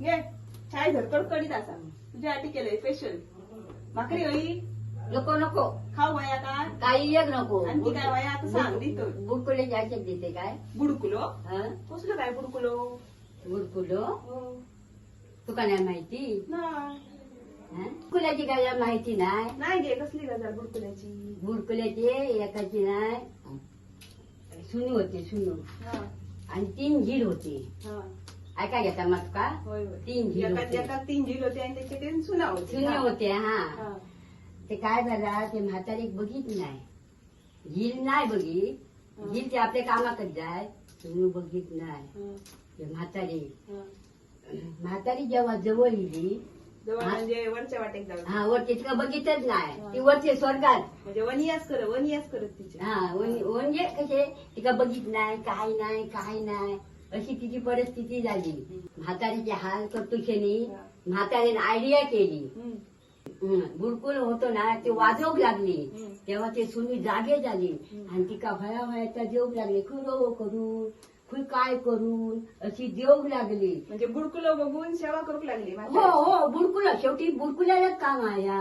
घे. चाय धरकड कडीत असा. तुझ्यासाठी केलंय स्पेशल भाकरी होई? नको नको. खाऊ वया का? काही एक नको. आणखी काय वया? आता सांग देतो. बुडकुले जायचे देते काय? बुडकुलो? हं? कसलं काय बुडकुलो? बुडकुलो? हो. तुका नाही माहिती? नाही. हं? बुडकुल्याची काय माहिती नाही? नाही घे कसली गजाल बुडकुल्याची? बुडकुल्याची एकाची नाही. सुनू होते सुनू. हा, आणि तीन झील होते. हा. ऐका घेता मग का? होय होय. तीन झील एका होते. एका तीन झील होते आणि त्याचे ते सुना होते. सुने हा. होते हा. हा. ते काय झालं ते म्हातारी बघित नाही. झील नाही बघित. झील ते आपल्या कामाकडे जाय. सुनू बघित नाही. हा, ते म्हातारी. हा. म्हातारी जेव्हा जवळ येली जवळ हा. म्हणजे वरच्या वाटेक जाऊ हा वरती तिला बघितच नाही. ती वरचे स्वर्गात. म्हणजे वनियास कर वनियास करत तिचे. हा वन- म्हणजे कसे? तिका बघित नाही काय नाही काय नाही. अशी तिची परिस्थिती झाली. म्हातारीचे हाल करतुशेनी हा. म्हातारीने आयडिया केली. बुडकुल होतो ना ते वाजवूक लागली. तेव्हा ते सुनी जागे झाली. आणि तिका भया भयाचा देऊक लागली खुरो करून खुय काय करून अशी देऊक लागली. म्हणजे बुडकुलो बघून सेवा करूक लागली हो. हो बुडकुला शेवटी बुडकुल्यालाच काम आया.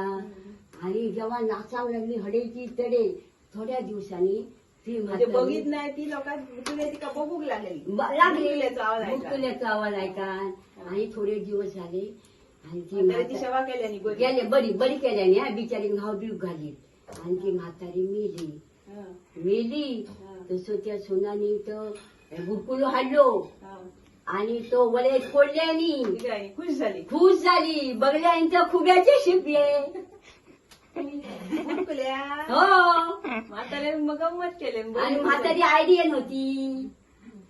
आणि जेव्हा नाचावं लागली हडेची तडे थोड्या दिवसांनी ती म्हणजे बघित नाही ती लोकांना तिका बघूक आवाज ऐका. आणि थोडे दिवस झाले. आणि ती सेवा केल्यानी बरी. गेले बरी बरी केल्याने हा बिचारी घाव बिव घाली. आणि ती म्हातारी मेली. मेली. तसं त्या सोनानी तर बुडकुलो हाडलो. आणि तो वळे आहे खुश झाली. खुश झाली. बघल्यानंतर खुब्याचे शिपले हो. म्हातारे मग गंमत केले आणि म्हातारी आयडिया नव्हती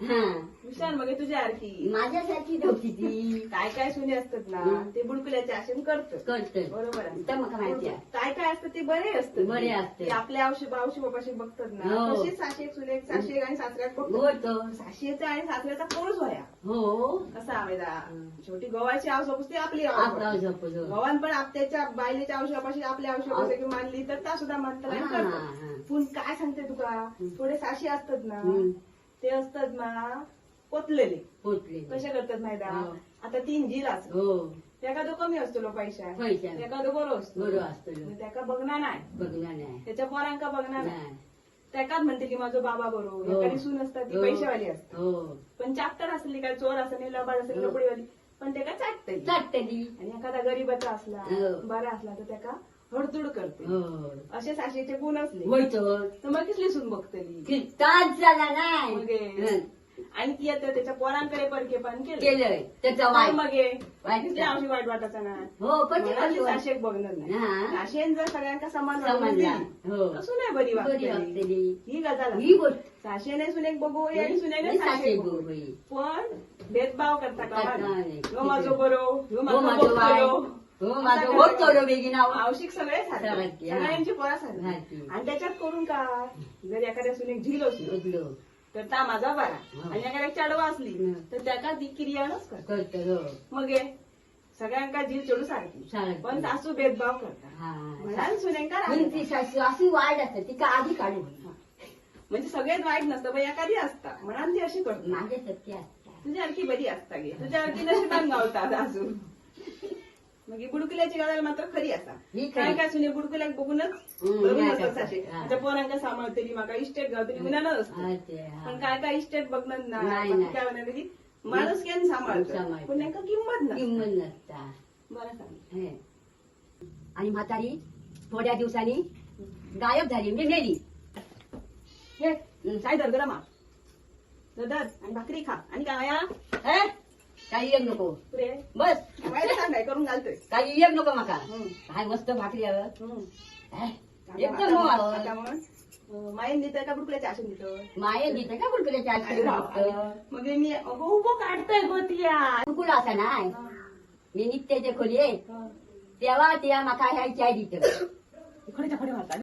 हा हुशार मग तुझ्या आरती. माझ्यासारखी नव्हती ती. काय काय सुने असतात ना. ते बुडकुल्याचे आशेन करत. करत. बरोबर आहे. तर मग माहिती आहे. काय काय असतं ते बरे असतं. बरे असते. ते आपल्या औषध औषध बापाशी बघतात ना हो. तसेच साशेक सुनेक साशेक आणि सासऱ्यात होत साशेचा आणि सासऱ्याचा कोर्स व्हाया हो. कसा आवेदा. हम्म. शेवटी गव्हाची आवश्यक असते आपली झोपलो गव्हान पण आपल्याच्या बायलेच्या औषधापाशी आपल्या हा. औषध मानली तर त्या सुद्धा हा, हा. पण काय सांगते तुका? थोडे साशी असतात ना हम्म. ते असतात ना पोतलेले. पोचले कसे करतात माहिती हो. आता तीन झील असत हो. एखादं कमी असतो लो पैशा? पैशा. एखादं बरो असतो? बरो असतो मग त्याका बघणार नाही? बघणार नाही. त्याच्या पोरांका बघणार नाही? नाही. त्याकाच म्हणते की माझा बाबा बरो. हो. एखादी सून असतात ती हो. पैशावाली असते हो. पण चाप्टर असली काय चोर असली लबाड असली हो. लपडीवाली पण ते काय चाटते चाटली आणि एखादा गरीबाचा असला हो. बरा असला तर त्याका हडतुड करते. हो असे साशेचे गुण असले. तर मग किसली सून बघतली की तास झाला नाही मग. आणि ती आता त्याच्या पोरांकडे परके पण केलं केलंय. त्याचा वाईट. मग. हे? वाईट आवशी वाईट वाटायचा ना. हो पण ते वाईट. साशेक बघणार नाही. हा. साशेन जर सगळ्यांका समान वागणूक समजला दिली, हो. असू नाही बरी बरी वागतली वागतली ही गजाल ही. गोष्ट. साशेने सुनेक बघू आणि सुनेने आणि साशेक बघू. पण भेदभाव करता का? करता नाही. ह्यो माझो बरो ह्यो हो माझो माझं वाईट. बरो. हो माझं बेगीन आव. आवशिक सगळे सारखे. सारखे, हा. सगळ्यांची पोरा सारखी. सारखी. आणि त्याच्यात करून का जर एखाद्या सुनेक झील असली तर ता माझा बरा हा. आणि एखाद्या चाडवा असली हं. तर त्याका ती क्रियानच कर करतो हो मग हे सगळ्यांका झील चढू सारखी सारखी. पण सासू भेदभाव करता हा म्हणाल सुनेंका पण राग ती येता. सासू अशी वाईट असते ती का आधी काढून म्हणजे सगळ्यात वाईट नसतं पण एखादी असता म्हणाल ती अशी करतो माझे सत्य असतात तुझ्या आणखी बरी असता गे तुझ्या आणखी नशिबान गावतात अजून मग ही बुडकुल्याची गजाल मात्र खरी असा ही काय खरी. काय सुने बुडकुल्याक बघूनच हम्म, बघून नाही असतात काय साशे. हा. आता पोरांका सांभाळतली माका इस्टेट गावतली गुन्हानच असतो हा. पण काय काय इस्टेट बघणार नाही, नाही नाही. काय म्हणणार की माणूस केन सांभाळतो सांभाळतो. पण त्यांना किंमत नाही किंमत नसता बरं सांग हे. आणि म्हातारी थोड्या दिवसांनी गायब झाली म्हणजे मेली हे काय धर गरमा धर आणि भाकरी खा आणि काय या हे? काही एक नको. बस. करून घालतोय. काही एक नको माका. काय मस्त भाकरी. हे? एकदम मायन देतोय का बुडकुल्याच्या आशेन देतोय माये देते का बुडकुल्याच्या अरे राव. मग मी उभो काढतोय गोतिया बुडकुला असा नाही. मी निघते खोली. तेव्हा त्या माका ह्या चाय दित खडे मारतात